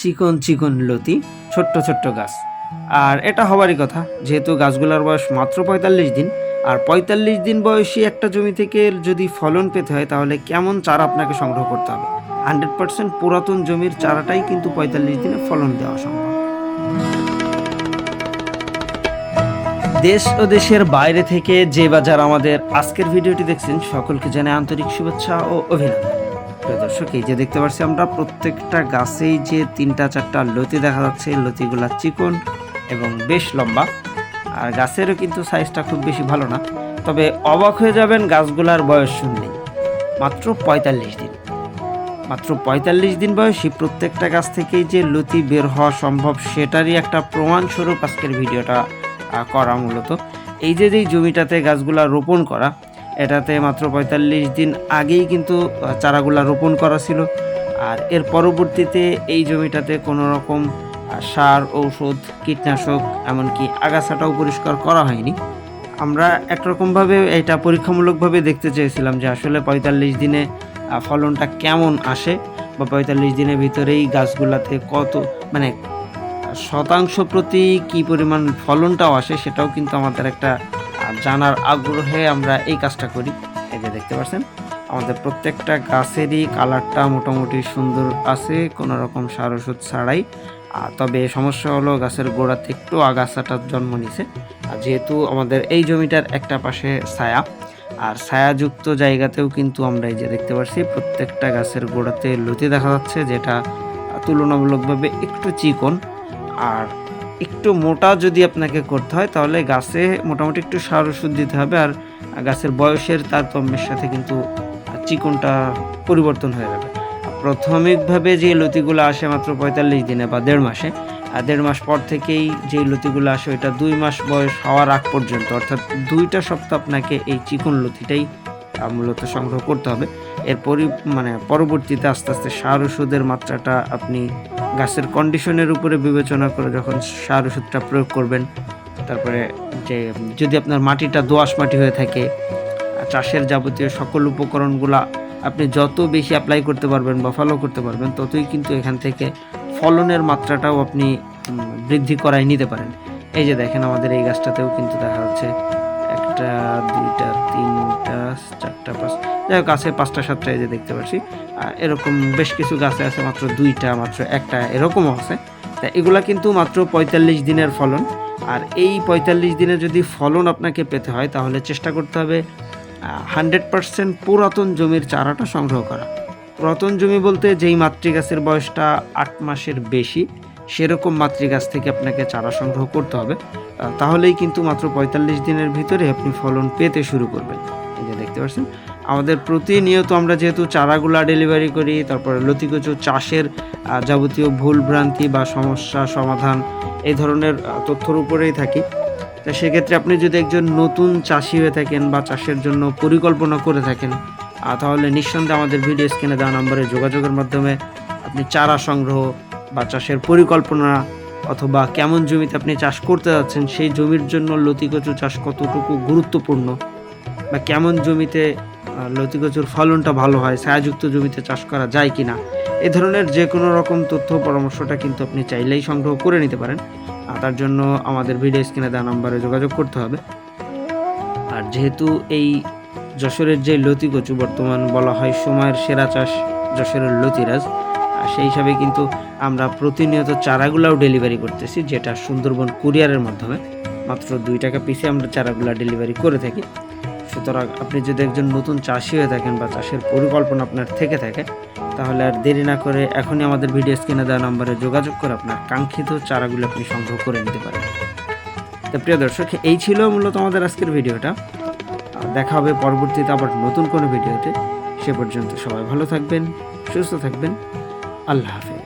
চিকন চিকন লতি, ছোট্ট ছোট্ট গাছ। আর এটা হবারই কথা, যেহেতু গাছগুলোর বয়স মাত্র পঁয়তাল্লিশ দিন, আর পঁয়তাল্লিশ দিন বয়সী একটা জমি থেকে যদি ফলন পেতে হয়, তাহলে কেমন চারা আপনাকে সংগ্রহ করতে হবে? হান্ড্রেড পার্সেন্ট পুরাতন জমির চারাটাই কিন্তু পঁয়তাল্লিশ দিনে ফলন দেওয়া সম্ভব। দেশ ও দেশের বাইরে থেকে যে বা যারা আমাদের আজকের ভিডিওটি দেখছেন, সকলকে জানাই আন্তরিক শুভেচ্ছা ও অভিনন্দন। প্রিয় দর্শক, এই যে দেখতে পাচ্ছি আমরা, প্রত্যেকটা গাছেই যে তিনটা চারটা লতি দেখা যাচ্ছে লতিগুলা চিকন এবং বেশ লম্বা। আর গাছেরও কিন্তু সাইজটা খুব বেশি ভালো না। তবে অবাক হয়ে যাবেন, গাছগুলার বয়স শুনলেই। মাত্র পঁয়তাল্লিশ দিন। মাত্র পঁয়তাল্লিশ দিন বয়সী প্রত্যেকটা গাছ থেকেই যে লতি বের হওয়া সম্ভব, সেটারই একটা প্রমাণস্বরূপ আজকের ভিডিওটা করা মূলত। এই যে যেই জমিটাতে গাছগুলা রোপণ করা এটাতে মাত্র পঁয়তাল্লিশ দিন আগেই কিন্তু চারাগুলা রোপণ করা ছিল। আর এর পরবর্তীতে এই জমিটাতে কোনো রকম সার, ঔষধ, কীটনাশক, এমনকি আগাছাটাও পরিষ্কার করা হয়নি। আমরা একরকমভাবে এটা পরীক্ষামূলকভাবে দেখতে চেয়েছিলাম যে আসলে পঁয়তাল্লিশ দিনে ফলনটা কেমন আসে বা পঁয়তাল্লিশ দিনের ভিতরেই গাছগুলাতে কত মানে শতাংশ প্রতি কি পরিমাণ ফলনটাও আসে সেটাও কিন্তু আমাদের একটা জানার আগ্রহে আমরা এই কাজটা করি। এই যে দেখতে পাচ্ছেন, আমাদের প্রত্যেকটা গাছেরই কালারটা মোটামুটি সুন্দর আছে, কোনো রকম সার ওষুধ ছাড়াই। আর তবে সমস্যা হলো গাছের গোড়াতে একটু আগাছাটা জন্ম নিছে। আর যেহেতু আমাদের এই জমিটার একটা পাশে ছায়া, আর ছায়াযুক্ত জায়গাতেও কিন্তু আমরা এই যে দেখতে পাচ্ছি, প্রত্যেকটা গাছের গোড়াতে লতি দেখা যাচ্ছে, যেটা তুলনামূলকভাবে একটু চিকন। আর একটু মোটা যদি আপনাকে করতে হয়, তাহলে গাছে মোটামুটি একটু সার ওষুধ দিতে হবে আর গাছের বয়সের তারতম্যের সাথে কিন্তু চিকনটা পরিবর্তন হয়ে যাবে। প্রাথমিকভাবে যে লতিগুলো আসে মাত্র পঁয়তাল্লিশ দিনে বা দেড় মাসে, আর দেড় মাস পর থেকেই যে লতিগুলো আসে ওইটা দুই মাস বয়স হওয়ার আগ পর্যন্ত, অর্থাৎ দুইটা সপ্তাহ আপনাকে এই চিকন লতিটাই মূলত সংগ্রহ করতে হবে। এর পরি মানে পরবর্তীতে আস্তে আস্তে সার ওষুধের মাত্রাটা আপনি গাছের কন্ডিশনের উপরে বিবেচনা করে যখন সার ওষুধটা প্রয়োগ করবেন, তারপরে যে যদি আপনার মাটিটা দোআঁশ মাটি হয়ে থাকে চাষের যাবতীয় সকল উপকরণগুলা আপনি যত বেশি অ্যাপ্লাই করতে পারবেন বা ফলো করতে পারবেন, ততই কিন্তু এখান থেকে ফলনের মাত্রাটাও আপনি বৃদ্ধি করাই নিতে পারেন। এই যে দেখেন আমাদের এই গাছটাতেও কিন্তু দেখা যাচ্ছে একটা, দুইটা, তিনটা, চারটা, পাঁচ, যাই হোক, আছে পাঁচটা, সাতটা এই যে দেখতে পাচ্ছি আর এরকম বেশ কিছু গাছে আছে, মাত্র দুইটা, মাত্র একটা, এরকমও আছে। তা এগুলা কিন্তু মাত্র পঁয়তাল্লিশ দিনের ফলন। আর এই পঁয়তাল্লিশ দিনে যদি ফলন আপনাকে পেতে হয়, তাহলে চেষ্টা করতে হবে হান্ড্রেড পার্সেন্ট পুরাতন জমির চারাটা সংগ্রহ করা। পুরাতন জমি বলতে যেই মাতৃগাছের বয়সটা আট মাসের বেশি সেরকম মাতৃগাছ থেকে আপনাকে চারা সংগ্রহ করতে হবে। তাহলেই কিন্তু মাত্র পঁয়তাল্লিশ দিনের ভিতরে আপনি ফলন পেতে শুরু করবেন। এই যে দেখতে পাচ্ছেন, আমাদের প্রতিনিয়ত আমরা যেহেতু চারাগুলা ডেলিভারি করি, তারপরে লতিকচু চাষের যাবতীয় ভুল ভ্রান্তি বা সমস্যা সমাধান এই ধরনের তথ্যর উপরেই থাকি। তা সেক্ষেত্রে আপনি যদি একজন নতুন চাষি হয়ে থাকেন বা চাষের জন্য পরিকল্পনা করে থাকেন তাহলে নিঃসন্দেহে আমাদের ভিডিও স্ক্রিনে দেওয়া নম্বরে যোগাযোগের মাধ্যমে আপনি চারা সংগ্রহ বা চাষের পরিকল্পনা অথবা কেমন জমিতে আপনি চাষ করতে যাচ্ছেন, সেই জমির জন্য লতিকচু চাষ কতটুকু গুরুত্বপূর্ণ বা কেমন জমিতে লতিকচুর ফলনটা ভালো হয়, ছায়াযুক্ত জমিতে চাষ করা যায় কি না এ ধরনের যে কোনো রকম তথ্য পরামর্শটা কিন্তু আপনি চাইলেই সংগ্রহ করে নিতে পারেন। আর তার জন্য আমাদের ভিডিও স্ক্রিনে দেওয়া নাম্বারে যোগাযোগ করতে হবে। আর যেহেতু এই যশোরের যে লতিকচু বর্তমান বলা হয় সময়ের সেরা চাষ যশোরের লতিরাজ আর সেই হিসাবে কিন্তু আমরা প্রতিনিয়ত চারাগুলাও ডেলিভারি করতেছি, যেটা সুন্দরবন কুরিয়ারের মাধ্যমে। মাত্র দুই টাকা পিসে আমরা চারাগুলা ডেলিভারি করে থাকি। সুতরাং আপনি যদি একজন নতুন চাষি হয়ে থাকেন বা চাষের পরিকল্পনা আপনার থেকে থাকে, তাহলে আর দেরি না করে এখনই আমাদের ভিডিও স্ক্রিনে দেওয়া নম্বরে যোগাযোগ করে আপনার কাঙ্ক্ষিত চারাগুলো আপনি সংগ্রহ করে নিতে পারেন। তো প্রিয় দর্শক, এই ছিল মূলত আমাদের আজকের ভিডিওটা দেখা হবে পরবর্তীতে আবার নতুন কোনো ভিডিওতে সে পর্যন্ত সবাই ভালো থাকবেন, সুস্থ থাকবেন। আল্লাহ হাফেজ।